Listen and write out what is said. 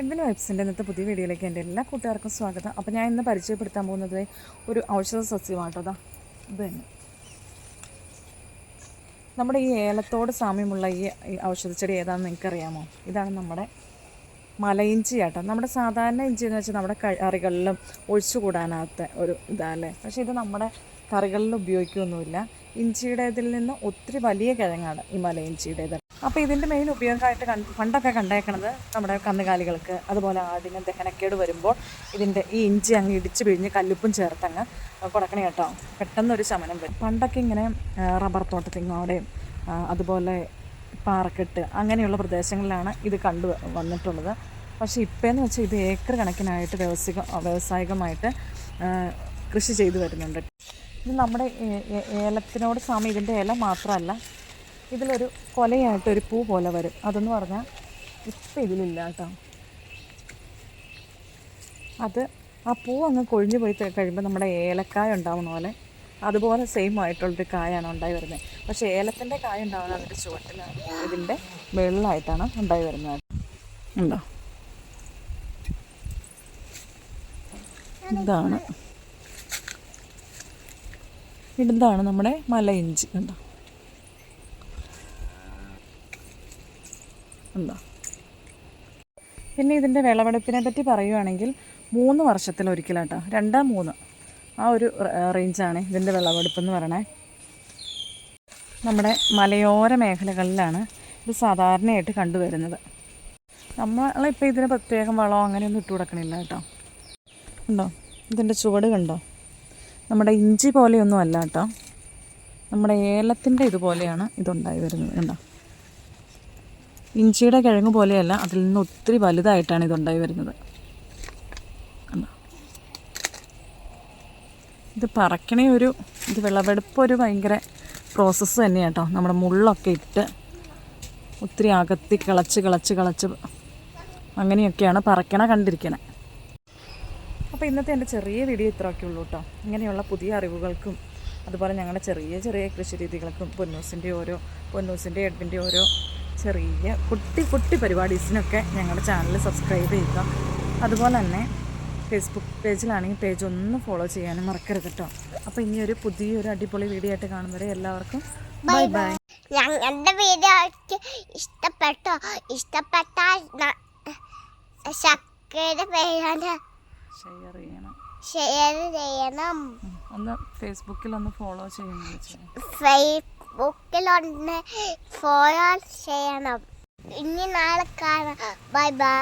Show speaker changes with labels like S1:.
S1: Edwin വൈബ്സിന്റെ ഇന്നത്തെ പുതിയ വീഡിയോയിലേക്ക് എന്റെ എല്ലാ കൂട്ടുകാർക്കും സ്വാഗതം. അപ്പോൾ ഞാൻ ഇന്ന് പരിചയപ്പെടുത്താൻ പോകുന്നത് ഒരു ഔഷധ സസ്യമാട്ടോ അതാ ഇത് തന്നെ നമ്മുടെ ഈ ഏലത്തോട് സാമ്യമുള്ള ഈ ഔഷധച്ചെടി ഏതാണെന്ന് നിങ്ങൾക്കറിയാമോ? ഇതാണ് നമ്മുടെ മലയിഞ്ചി ആട്ടോ. നമ്മുടെ സാധാരണ ഇഞ്ചി എന്ന് വെച്ചാൽ നമ്മുടെ കറികളിലും ഒഴിച്ചുകൂടാനാത്ത ഒരു ഇതല്ലേ? പക്ഷേ ഇത് നമ്മുടെ കറികളിൽ ഉപയോഗിക്കുകയൊന്നുമില്ല ഇഞ്ചിയുടെ ഇതിൽ നിന്ന് ഒത്തിരി വലിയ കിഴങ്ങാണ് ഈ മലയിഞ്ചിയുടേത്. അപ്പോൾ ഇതിന്റെ മെയിൻ ഉപയോഗമായിട്ട് കണ്ട് പണ്ടൊക്കെ കണ്ടേക്കണത് നമ്മുടെ കന്നുകാലികൾക്ക് അതുപോലെ ആടിന് ദഹനക്കേട് വരുമ്പോൾ ഇതിന്റെ ഈ ഇഞ്ചി അങ്ങ് ഇടിച്ച് പിഴിഞ്ഞ് കല്ലുപ്പും ചേർത്തങ്ങ് കൊടുക്കണേ കേട്ടോ. പെട്ടെന്നൊരു ശമനം വരും. പണ്ടൊക്കെ ഇങ്ങനെ റബ്ബർ തോട്ടത്തിങ്ങോടെയും അതുപോലെ പാറക്കെട്ട് അങ്ങനെയുള്ള പ്രദേശങ്ങളിലാണ് ഇത് കണ്ടു വന്നിട്ടുള്ളത്. പക്ഷേ ഇപ്പോഴെന്ന് വെച്ചാൽ ഇത് ഏക്കർ കണക്കിനായിട്ട് വ്യവസായിക വ്യവസായികമായിട്ട് കൃഷി ചെയ്തു വരുന്നുണ്ട്. ഇത് നമ്മുടെ ഏലത്തിനോട് സാമ്യം ഇതിന്റെ ഇല മാത്രമല്ല ഇതിലൊരു കൊലയായിട്ടൊരു പൂ പോലെ വരും. അതെന്ന് പറഞ്ഞാൽ ഇപ്പം ഇതിലില്ല കേട്ടോ. അത് ആ പൂ അങ്ങ് കൊഴിഞ്ഞു പോയി കഴിയുമ്പോൾ നമ്മുടെ ഏലക്കായ ഉണ്ടാവുന്ന പോലെ അതുപോലെ സെയിം ആയിട്ടുള്ളൊരു കായാണ് ഉണ്ടായി വരുന്നത് പക്ഷേ ഏലത്തിന്റെ കായ ഉണ്ടാവുന്നത് അതിന്റെ ചുവട്ടിലാണ്. ഇതിന്റെ വെള്ളമായിട്ടാണ് ഉണ്ടായി വരുന്നത്. ഉണ്ടോ? ഇതാണ്. ഇതാണ് നമ്മുടെ മല ഇഞ്ചി കണ്ടോ? ഉണ്ടോ പിന്നെ ഇതിന്റെ വിളവെടുപ്പിനെ പറ്റി പറയുവാണെങ്കിൽ മൂന്ന് വർഷത്തിലൊരിക്കലാട്ടോ രണ്ടാ മൂന്ന്. ആ ഒരു റേഞ്ചാണ് ഇതിന്റെ വിളവെടുപ്പ് എന്ന് പറയണേ. നമ്മുടെ മലയോര മേഖലകളിലാണ് ഇത് സാധാരണയായിട്ട് കണ്ടുവരുന്നത്. നമ്മളിപ്പോൾ ഇതിന് പ്രത്യേകം വളമോ അങ്ങനെയൊന്നും ഇട്ട് കൊടുക്കണില്ല കേട്ടോ. ഉണ്ടോ ഇതിന്റെ ചുവട് കണ്ടോ? നമ്മുടെ ഇഞ്ചി പോലെയൊന്നും അല്ല കേട്ടോ. നമ്മുടെ ഏലത്തിന്റെ ഇതുപോലെയാണ് ഇതുണ്ടായി വരുന്നത്. കണ്ടോ? ഇഞ്ചിയുടെ കിഴങ്ങ് പോലെയല്ല അതിൽ നിന്ന് ഒത്തിരി വലുതായിട്ടാണ് ഇതുണ്ടായി വരുന്നത്. ഇത് പറക്കണേ ഒരു ഇത് വിളവെടുപ്പ് ഒരു ഭയങ്കര പ്രോസസ്സ് തന്നെയാണ് കേട്ടോ നമ്മുടെ മുള്ളൊക്കെ ഇട്ട് ഒത്തിരി അകത്തി കിളച്ച് കിളച്ച് കിളച്ച് അങ്ങനെയൊക്കെയാണ് പറക്കണ കണ്ടിരിക്കണേ. അപ്പോൾ ഇന്നത്തെ എന്റെ ചെറിയ വീഡിയോ ഇത്രയൊക്കെ ഉള്ളൂ കേട്ടോ ഇങ്ങനെയുള്ള പുതിയ അറിവുകൾക്കും അതുപോലെ ഞങ്ങളുടെ ചെറിയ ചെറിയ കൃഷി രീതികൾക്കും പൊന്നൂസിന്റെ ഓരോ പൊന്നൂസിന്റെ എഡ്വിന്റെ ഓരോ ചെറിയ കുട്ടി കുട്ടി പരിപാടീസിനൊക്കെ ഞങ്ങളുടെ ചാനൽ സബ്സ്ക്രൈബ് ചെയ്യുക. അതുപോലെ തന്നെ ഫേസ്ബുക്ക് പേജിലാണെങ്കിൽ പേജ് ഒന്ന് ഫോളോ ചെയ്യാനും മറക്കരുത് കേട്ടോ അപ്പോൾ ഇനി ഒരു പുതിയൊരു അടിപൊളി വീഡിയോ ആയിട്ട് കാണുന്നവരെ എല്ലാവർക്കും ബൈ ബൈ
S2: ഞങ്ങളുടെ വീഡിയോ ഇഷ്ടപ്പെട്ടോ? ഇഷ്ടപ്പെട്ടാൽ ശക്കയുടെ പേരാണ്
S1: ഷെയർ ചെയ്യണം.
S2: ഷെയർ ചെയ്യണം.
S1: ഒന്ന് ഫേസ്ബുക്കിൽ ഒന്ന് ഫോളോ ചെയ്യുന്നു
S2: ഫേസ്ബുക്കിലൊന്ന് ഫോളോ ചെയ്യണം. ഇനി നാളെ കാണാം. Bye bye.